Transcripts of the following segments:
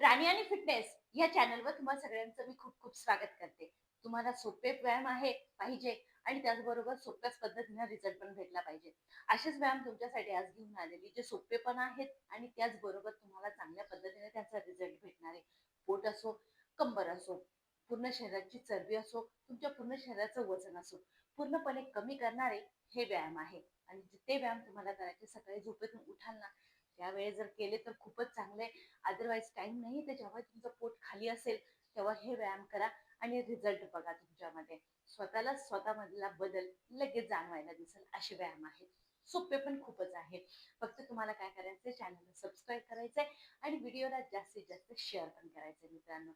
राणी आणि फिटनेस या चॅनलवर तुम्हाला सगळ्यांचं मी खूप खूप स्वागत करते. तुम्हाला सोपे व्यायाम आहे पाहिजे आणि त्याचबरोबर सोप्याच पद्धतीने रिझल्ट पण भेटला पाहिजे. असेच व्यायाम तुमच्यासाठी आज घेऊन आलेली जे सोपे पण आहेत आणि त्याचबरोबर तुम्हाला चांगल्या पद्धतीने त्याचा रिझल्ट भेटणार आहे. पोट असो कंबर असो पूर्ण शरीराची चरबी असो तुमच्या पूर्ण शरीराचं वजन असो पूर्णपणे कमी करणारे हे व्यायाम आहे. आणि ते व्यायाम तुम्हाला करायचे सकाळी झोपेतून उठाल ना त्यावेळेस जर केले तर खूपच चांगलं आहे. अदरवाईज टाइम नाही तर जेव्हा तुमचं पोट खाली असेल तेव्हा हे व्यायाम करा आणि रिझल्ट बघा तुमच्यामध्ये. स्वतःला स्वतःमधला बदल लगेच जाणवायला दिसेल असे व्यायाम आहेत सोपे पण खूपच आहे. फक्त तुम्हाला काय करायचंय चॅनलला सबस्क्राईब करायचंय आणि व्हिडिओला जास्तीत जास्त शेअर पण करायचंय मित्रांनो.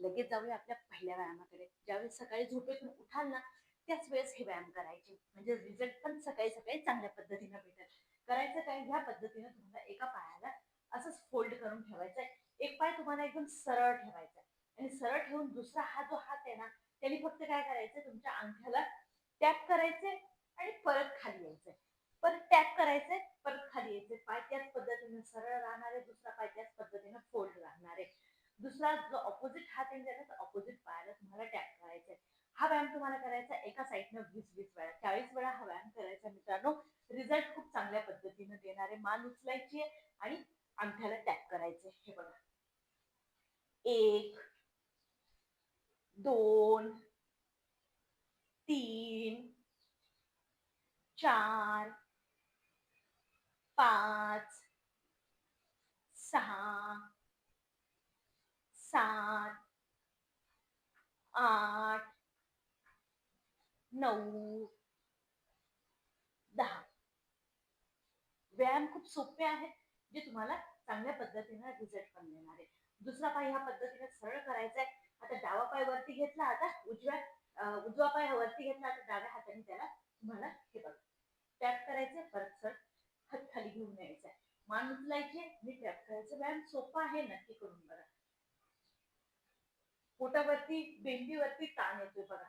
लगेच जाऊया आपल्या पहिल्या व्यायामाकडे. ज्यावेळेस सकाळी झोपेतून उठाल ना त्याच वेळेस हे व्यायाम करायचे. म्हणजे रिझल्ट पण सकाळी सकाळी चांगल्या पद्धतीने भेटेल. करायचं काय ह्या पद्धतीने तुम्हाला एका पायाला असंच फोल्ड करून ठेवायचं आहे. एक पाय तुम्हाला एकदम सरळ ठेवायचा आहे. आणि सरळ ठेवून दुसरा हा जो हात आहे ना त्यांनी फक्त काय करायचं तुमच्या अंगठ्याला टॅप करायचे आणि परत खाली यायचंय. परत टॅप करायचंय परत खाली यायचंय. पाय त्याच पद्धतीने सरळ राहणार आहे दुसरा पाय त्याच पद्धतीने फोल्ड राहणार. आहे दुसरा जो ऑपोजिट हात आहे त्याला तर ऑपोजिट पायाला तुम्हाला टॅप करायचंय. हा व्यायाम तुम्हाला करायचा एका साईडनं वीस वीस वेळा. चाळीस वेळा हा व्यायाम करायचा मित्रांनो. रिझल्ट खूप चांगल्या पद्धतीने देणारे मान उचलायची आणि अंगठ्याला टॅप करायचे. हे बघा. एक दोन तीन चार पाच सहा सात आठ नऊ दहा. व्यायाम खूप सोपे आहेत जे तुम्हाला चांगल्या पद्धतीने रिझल्ट पण देणार आहे. दुसरा पाय ह्या पद्धतीने सरळ करायचा आहे आता डावा पाय वरती घेतला आता उजव्या उजवा पाय वरती घेतला आता डाव्या हाताने त्याला तुम्हाला हे बघ. टॅप करायचं परत सर हात खाली घेऊन यायचा आहे मान उचलायचे आणि टॅप करायचं. व्यायाम सोपा आहे नक्की करून बघा. पोटावरती बेंबीवरती ताण येतोय बघा.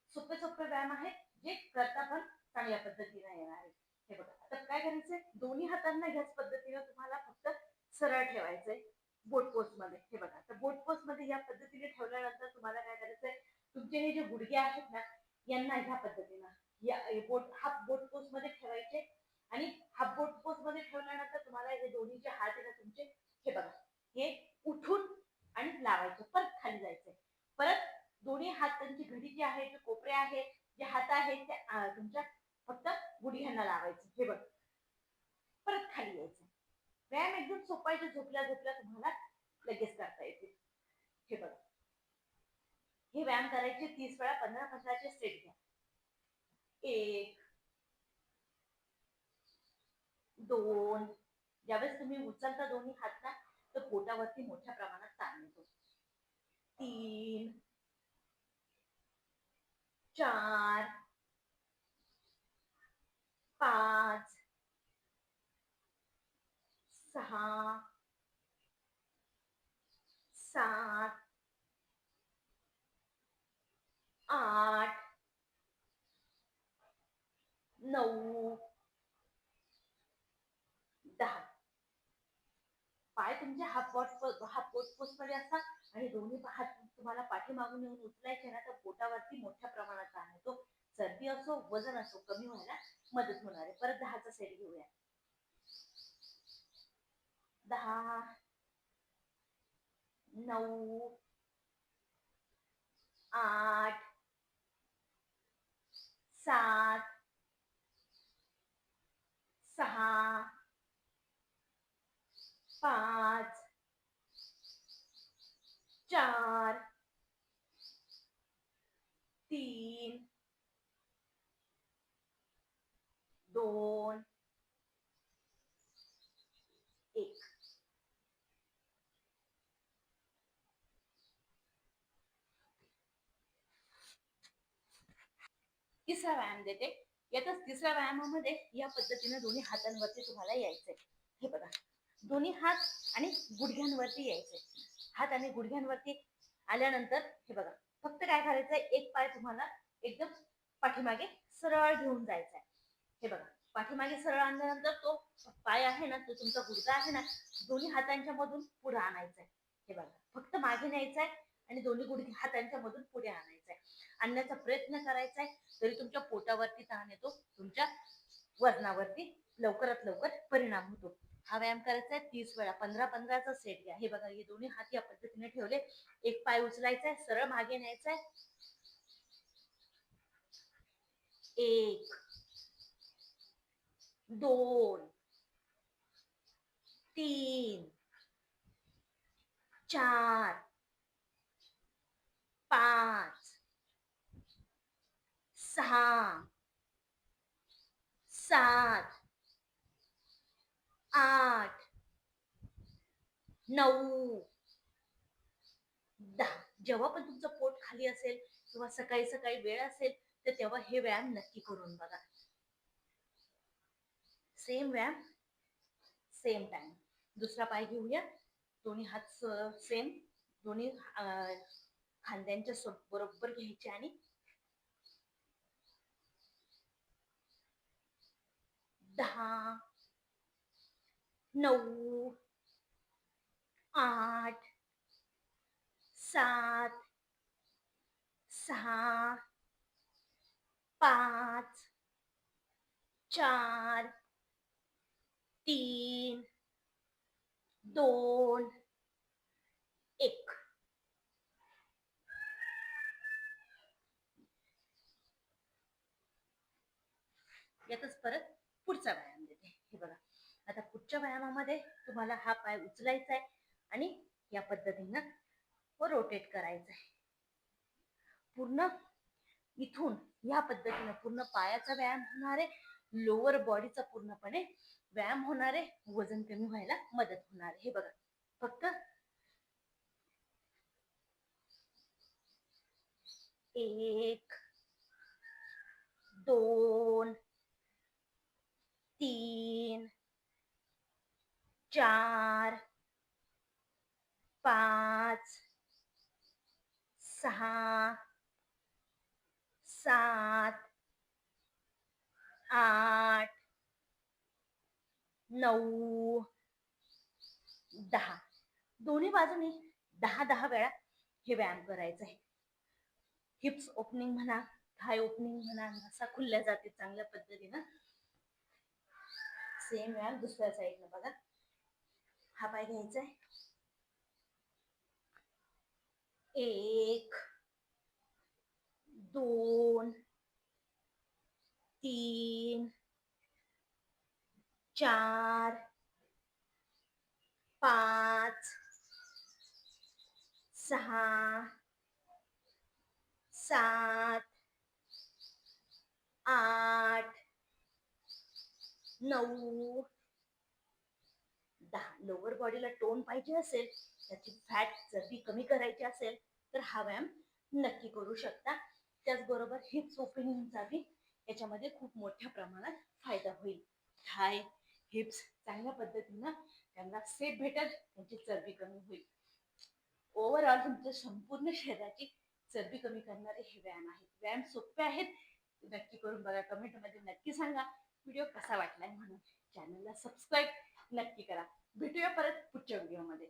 सोपे सोपे व्यायाम आहेत जे करता पण चांगल्या पद्धतीने येणार आहे हे बघा आता काय करायचंय? दोन्ही हातांना ह्याच पद्धतीने तुम्हाला फक्त सरळ ठेवायचंय बोट पोस्टमध्ये. हे बघा तर बोट पोस्टमध्ये या पद्धतीने ठेवल्यानंतर तुम्हाला काय करायचंय? तुमचे हे जे गुडघे आहेत ना यांना ह्या पद्धतीनं या बोट हाफ बोट पोस्टमध्ये ठेवायचे आणि हाफ बोट पोस्टमध्ये ठेवल्यानंतर तुम्हाला हे दोन्ही जे हात आहे ना तुमचे हे बघा हे उठून आणि लावायचे परत खाली जायचंय परत दोन्ही हातांची घडी जी कपडे आहेत जे हात आहेत ते तुमच्या फक्त गुडघ्यांना लावायचे. हे बघ. परत खाली यायचं. व्यायाम एकदम सोपा झोपल्या झोपल्या तुम्हाला लगेच करता येते. हे बघा. हे व्यायाम करायचे तीस वेळा पंधरा पंधराचे सेट घ्या. एक दोन. ज्यावेळेस तुम्ही उचलता दोन्ही हात ना तर पोटावरती मोठ्या प्रमाणात ताण येतो. तीन चार पाच सहा सात आठ नऊ दहा. पाय तुमचे हाफ पोट हाफ पोट पोस्टमध्ये असतात. आणि दोन्ही हात तुम्हाला पाठीमागून येऊन उचलायचे ना तर पोटावरती मोठ्या प्रमाणात ताण येतो सर्दी असो वजन असो कमी व्हायला मदत होणार आहे. परत दहाचा सेट घेऊया. दहा नऊ आठ सात सहा पाच चार तीन दोन एक तिसरा व्यायाम देते. यातच तिसऱ्या व्यायामामध्ये या पद्धतीने दोन्ही हातांवरती तुम्हाला यायचंय. हे बघा. दोन्ही हात आणि गुडघ्यांवरती यायचे हात आणि गुडघ्यांवरती आल्यानंतर हे बघा. फक्त काय करायचंय? एक पाय तुम्हाला एकदम पाठीमागे सरळ घेऊन जायचा आहे हे बघा. पाठीमागे सरळ आणल्यानंतर तो पाय आहे ना तो तुमचा गुडघा आहे ना दोन्ही हातांच्या मधून पुढे आणायचा आहे हे बघा. फक्त मागे न्यायचा आहे आणि दोन्ही गुडघे हातांच्या मधून पुढे आणायचा आहे आणण्याचा प्रयत्न करायचा आहे तरी तुमच्या पोटावरती ताण येतो तुमच्या वजनावरती लवकरात लवकर परिणाम होतो. हा व्यायाम करायचा आहे तीस वेळा पंधरा पंधराचा सेट घ्या. हे बघा हे दोन्ही हात या पद्धतीने ठेवले. एक पाय उचलायचा आहे सरळ मागे न्यायचा आहे एक दोन तीन चार पाच सहा सात आठ नऊ दहा. जेव्हा पण तुमचं पोट खाली असेल किंवा सकाळी सकाळी वेळ असेल तर तेव्हा हे व्यायाम नक्की करून बघा. सेम व्यायाम सेम टाइम दुसरा पाय घेऊया. दोन्ही हात सेम दोन्ही खांद्यांच्या सो- बरोबर घ्यायचे आणि दहा नऊ आठ सात सहा पाच चार तीन दोन एक यातच परत पुढचा व्यायाम देते. हे बघा. आता पुढच्या व्यायामामध्ये तुम्हाला हा पाय उचलायचा आहे आणि या पद्धतीनं रोटेट करायचा आहे. पूर्ण इथून या पद्धतीनं पूर्ण पायाचा व्यायाम होणार आहे. लोअर बॉडीचा पूर्णपणे व्यायाम होणार आहे. वजन कमी व्हायला मदत होणार आहे. हे बघा. फक्त एक दोन तीन चार पाच सहा सात आठ नऊ दहा. दोन्ही बाजूनी दहा दहा वेळा हे व्यायाम करायचं आहे. हिप्स ओपनिंग म्हणा थाय ओपनिंग म्हणा असा खुलल्या जाते चांगल्या पद्धतीनं. सेम व्यायाम दुसऱ्या साईडनं बघा. हा पाय घ्यायचा आहे. एक दोन तीन चार पाच सहा सात आठ नऊ दहा. लोअर बॉडीला टोन पाहिजे असेल त्याची फॅट चरबी कमी करायची असेल तर हा व्यायाम नक्की करू शकता. त्याचबरोबर हिप्स ओपनिंगचा बी याच्यामध्ये खूप मोठ्या प्रमाणात फायदा होईल. थाय हिप्स चांगल्या पद्धतीनं त्यांना सेफ भेटल त्यांची चरबी कमी होईल. ओव्हरऑल तुमच्या संपूर्ण शरीराची चरबी कमी करणारे हे व्यायाम आहेत. व्यायाम सोपे आहेत नक्की करून बघा. कमेंटमध्ये नक्की सांगा. व्हिडिओ कसा वाटलाय म्हणून चॅनलला सबस्क्राईब नक्की करा. भेटूया परत पुढच्या व्हिडिओमध्ये